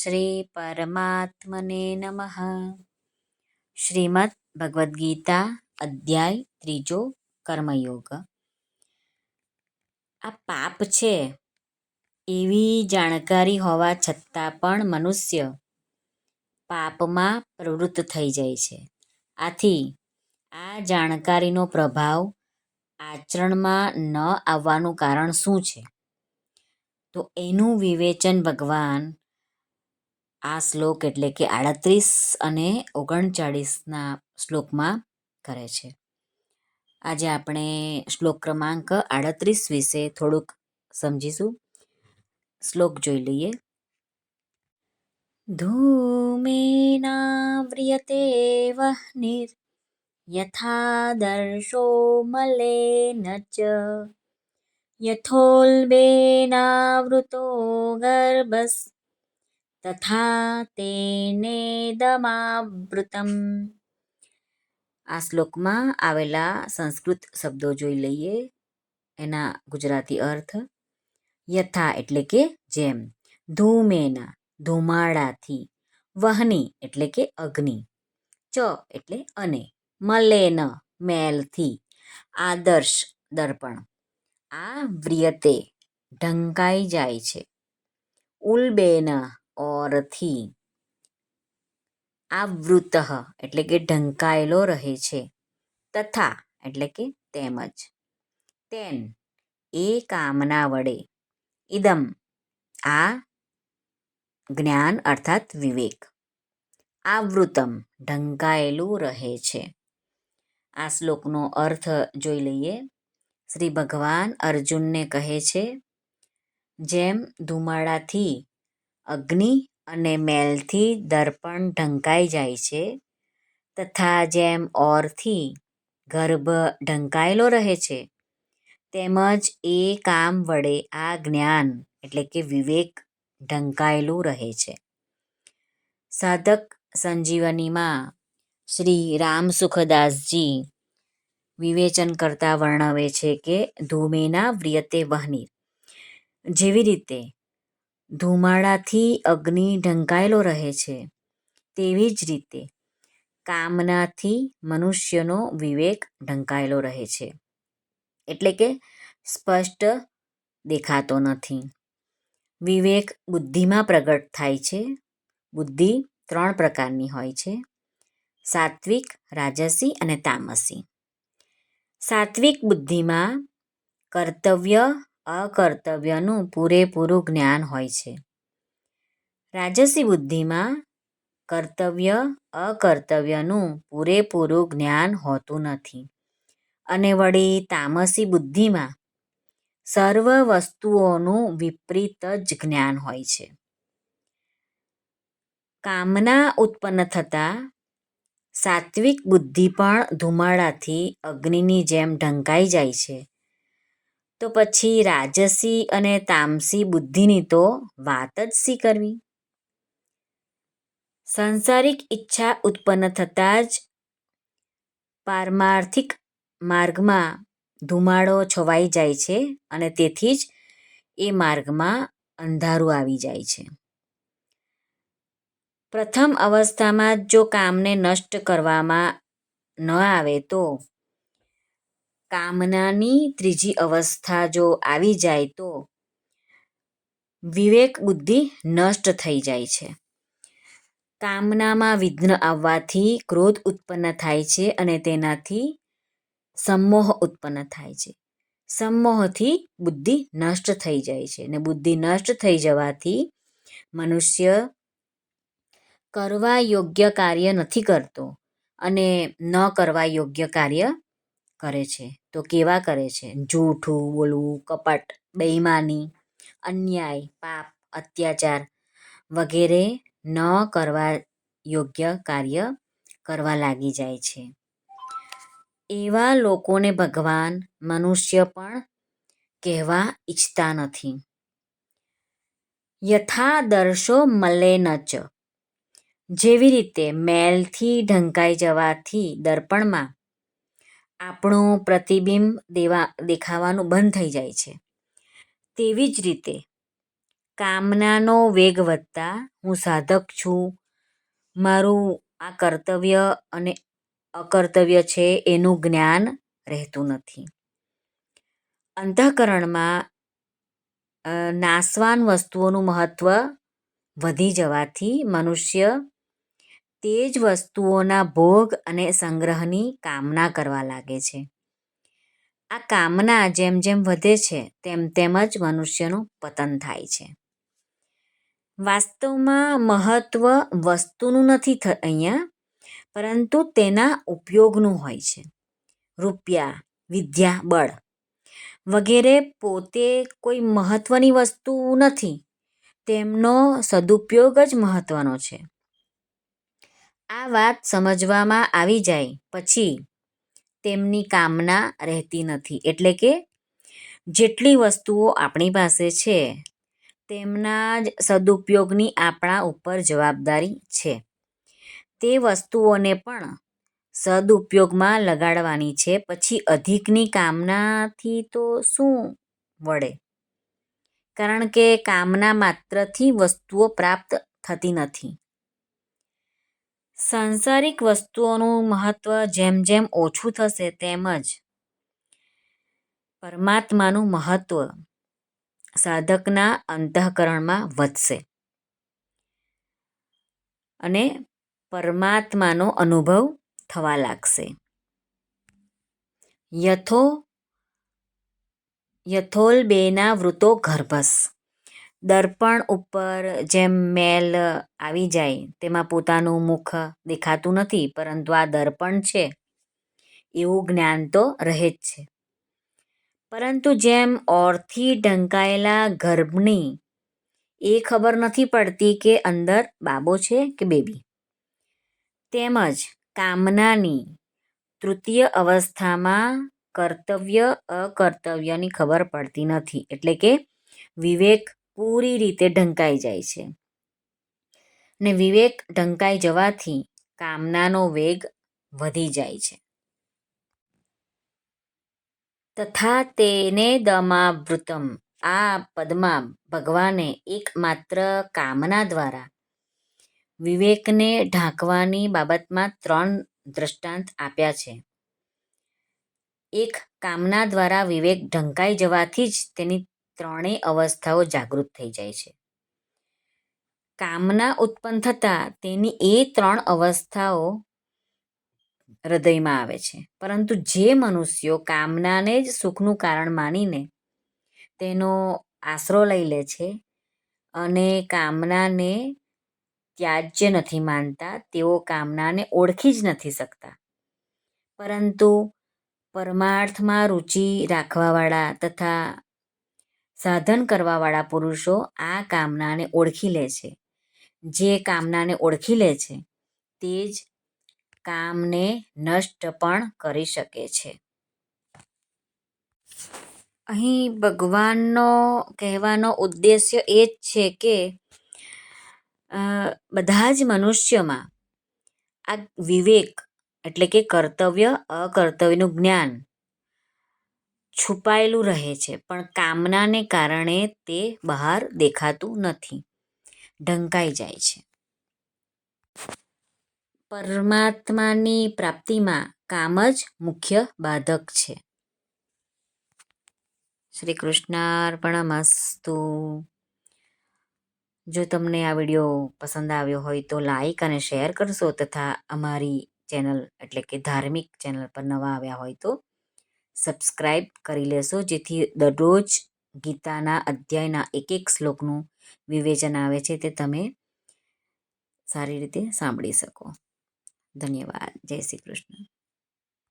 શ્રી પરમાત્મને નમઃ શ્રીમદ ભગવદ્ ગીતા અધ્યાય ત્રીજો કર્મયોગ આ પાપ છે, એવી જાણકારી હોવા છતાં પણ મનુષ્ય પાપમાં પ્રવૃત્ત થઈ જાય છે. આથી આ જાણકારીનો પ્રભાવ આચરણમાં ન આવવાનું કારણ શું છે? તો એનું વિવેચન ભગવાન આ શ્લોક એટલે કે આડત્રીસ અને ઓગણચાળીસના શ્લોકમાં કરે છે. આજે આપણે શ્લોક ક્રમાંક આડત્રીસ વિશે થોડુંક સમજીશું. શ્લોક જોઈ લઈએ. ધૂમેનાવ્રિયતે વહનિર યથા દર્શો મલેન ચ. યથોલ્બેનાવૃતો ગર્ભસ તથા તેને દમાવૃતમ આ શ્લોકમાં આવેલા સંસ્કૃત શબ્દો જોઈ લઈએ એના ગુજરાતી અર્થ યથા એટલે કે જેમ ધૂમેના ધુમાડાથી વહની એટલે કે અગ્નિ ચ એટલે અને મલેન મેલથી આદર્શ દર્પણ આ વ્રિયતે ઢંકાઈ જાય છે ઉલબેન ઓરથી. આવૃત એટલે કે ઢંકાયેલો રહે છે. તથા એટલે કે તેમજ. તેન, એ કામના વડે. ઇદમ આ જ્ઞાન અર્થાત વિવેક. આવૃતમ ઢંકાયેલું રહે છે. આ શ્લોકનો અર્થ જોઈ લઈએ. શ્રી ભગવાન અર્જુનને કહે છે, જેમ ધુમાડાથી અગ્નિ અને મેલથી દર્પણ ઢંકાઈ જાય છે તથા જેમ ઓરથી ગર્ભ ઢંકાયેલો રહે છે, તેમજ એ કામ વડે આ જ્ઞાન એટલે કે વિવેક ઢંકાયેલું રહે છે. સાધક સંજીવનીમાં શ્રી રામ સુખદાસજી વિવેચન કરતા વર્ણવે છે કે ધૂમેના વ્રિયતે વહની જેવી રીતે ધુમાડાથી અગ્નિ ઢંકાયેલો રહે છે. તેવી જ રીતે, કામનાથી મનુષ્યનો વિવેક ઢંકાયેલો રહે છે. એટલે કે, સ્પષ્ટ દેખાતો નથી. વિવેક બુદ્ધિમાં પ્રગટ થાય છે. બુદ્ધિ ત્રણ પ્રકારની હોય છે. સાત્વિક, રાજસી અને તામસી. સાત્વિક બુદ્ધિમાં કર્તવ્ય અકર્તવ્યનું પૂરેપૂરું જ્ઞાન હોય છે. રાજસી બુદ્ધિમાં કર્તવ્ય, અકર્તવ્યનું પૂરેપૂરું જ્ઞાન હોતું નથી. અને વળી તામસી બુદ્ધિમાં સર્વ વસ્તુઓનું વિપરીત જ જ્ઞાન હોય છે. કામના ઉત્પન્ન થતાં સાત્વિક બુદ્ધિ પણ ધુમાડાથી અગ્નિની જેમ ઢંકાઈ જાય છે. તો પછી રાજસી અને તામસી બુદ્ધિની તો વાત જ શી કરવી? સંસારિક ઈચ્છા ઉત્પન્ન થતાં જ પારમાર્થિક માર્ગમાં ધુમાડો છવાઈ જાય છે અને તેથી જ એ માર્ગમાં અંધારું આવી જાય છે. પ્રથમ અવસ્થામાં જો કામને નષ્ટ કરવામાં ન આવે તો કામનાની ત્રીજી અવસ્થા જો આવી જાય તો વિવેક બુદ્ધિ નષ્ટ થઈ જાય છે. કામનામાં વિઘ્ન આવવાથી ક્રોધ ઉત્પન્ન થાય છે અને તેનાથી સમોહ ઉત્પન્ન થાય છે. સમોહથી બુદ્ધિ નષ્ટ થઈ જાય છે અને બુદ્ધિ નષ્ટ થઈ જવાથી મનુષ્ય કરવા યોગ્ય કાર્ય નથી કરતો અને ન કરવા યોગ્ય કાર્ય કરે છે? તો કેવા કરે છે? જૂઠું, બોલવું, કપટ, બેઈમાની, અન્યાય, પાપ, અત્યાચાર વગેરે ન કરવા યોગ્ય કાર્ય કરવા લાગી જાય છે. એવા લોકોને ભગવાન મનુષ્ય પણ કહેવા ઈચ્છતા નથી. યથા દર્શો નચ જેવી રીતે મેલથી ઢંકાઈ જવાથી દર્પણમાં આપણું પ્રતિબિંબ દેવા, દેખાવાનું બંધ થઈ જાય છે. તેવી જ રીતે, કામનાનો વેગ વધતા હું સાધક છું. મારું આ કર્તવ્ય અને અકર્તવ્ય છે એનું જ્ઞાન રહેતું નથી. અંતઃકરણમાં નાશવાન વસ્તુઓનું મહત્ત્વ વધી જવાથી મનુષ્ય તે જ વસ્તુઓના ભોગ અને સંગ્રહની કામના કરવા લાગે છે. આ કામના જેમ જેમ વધે છે, તેમ તેમ જ મનુષ્યનું પતન થાય છે. વાસ્તવમાં મહત્ત્વ વસ્તુનું નથી અહીંયા, પરંતુ તેના ઉપયોગનું હોય છે. રૂપિયા, વિદ્યા, બળ વગેરે પોતે કોઈ મહત્ત્વની વસ્તુ નથી. તેમનો સદુપયોગ જ મહત્ત્વનો છે. આ વાત સમજવામાં આવી જાય. પછી તેમની કામના રહેતી નથી. એટલે કે જેટલી વસ્તુઓ આપણી પાસે છે, તેમના જ સદુપયોગની આપણા ઉપર જવાબદારી છે. તે વસ્તુઓને પણ સદુપયોગમાં લગાડવાની છે. પછી અધિકની કામનાથી તો શું વળે? કારણ કે કામના માત્રથી વસ્તુઓ પ્રાપ્ત થતી નથી. સાંસારિક વસ્તુઓનું મહત્ત્વ જેમ જેમ ઓછું થશે તેમ જ પરમાત્માનું મહત્ત્વ સાધકના અંતઃકરણમાં વધશે. અને પરમાત્માનો અનુભવ થવા લાગશે. યથો યથોલ બેના વૃતો ગર્ભસ. દર્પણ ઉપર જેમ મેલ આવી જાય, તેમાં પોતાનું મુખ દેખાતું નથી, પરંતુ આ દર્પણ છે. એવું જ્ઞાન તો રહે જ છે. પરંતુ જેમ ઓરથી ઢંકાયેલા ગર્ભની, એ ખબર નથી પડતી કે અંદર બાબો છે કે બેબી. તેમજ કામનાની તૃતીય અવસ્થામાં કર્તવ્ય અકર્તવ્યની ખબર પડતી નથી, એટલે કે વિવેક પૂરી રીતે ઢંકાઈ જાય છે. ને વિવેક ઢંકાઈ જવાથી કામનાનો વેગ વધી જાય છે. તથા તેને દમાવૃતમ. આ પદમાં ભગવાને એકમાત્ર કામના દ્વારા વિવેકને ઢાંકવાની બાબતમાં ત્રણ દૃષ્ટાંત આપ્યા છે. એક, કામના દ્વારા વિવેક ઢંકાઈ જવાથી જ તેની ત્રણેય અવસ્થાઓ જાગૃત થઈ જાય છે. કામના ઉત્પન્ન થતાં તેની એ ત્રણ અવસ્થાઓ હૃદયમાં આવે છે. પરંતુ જે મનુષ્યો કામનાને જ સુખનું કારણ માનીને તેનો આશરો લઈ લે છે અને કામનાને ત્યાજ્ય નથી માનતા, તેઓ કામનાને ઓળખી જ નથી શકતા. પરંતુ પરમાર્થમાં રુચિ રાખવાવાળા તથા સાધન કરવાવાળા પુરુષો આ કામનાને ઓળખી લે છે. જે કામનાને ઓળખી લે છે, તે જ કામને નષ્ટ પણ કરી શકે છે. અહીં ભગવાનનો કહેવાનો ઉદ્દેશ્ય એ જ છે કે બધા જ મનુષ્યમાં આ વિવેક એટલે કે કર્તવ્ય, અકર્તવ્યનું જ્ઞાન છુપાયેલું રહે છે, પણ કામનાને કારણે તે બહાર દેખાતું નથી, ઢંકાઈ જાય છે. પરમાત્માની પ્રાપ્તિમાં કામ જ મુખ્ય બાધક છે. શ્રી કૃષ્ણાર્પણમસ્તુ જો તમને આ વીડિયો પસંદ આવ્યો હોય તો લાઈક અને શેર કરશો તથા અમારી ચેનલ એટલે કે ધાર્મિક ચેનલ પર નવા આવ્યા હોય તો સબસ્ક્રાઈબ કરી લેશો, જેથી દરરોજ ગીતાના અધ્યાયના એક એક શ્લોકનું વિવેચન આવે છે તે તમે સારી રીતે સાંભળી શકો. ધન્યવાદ. જય શ્રી કૃષ્ણ.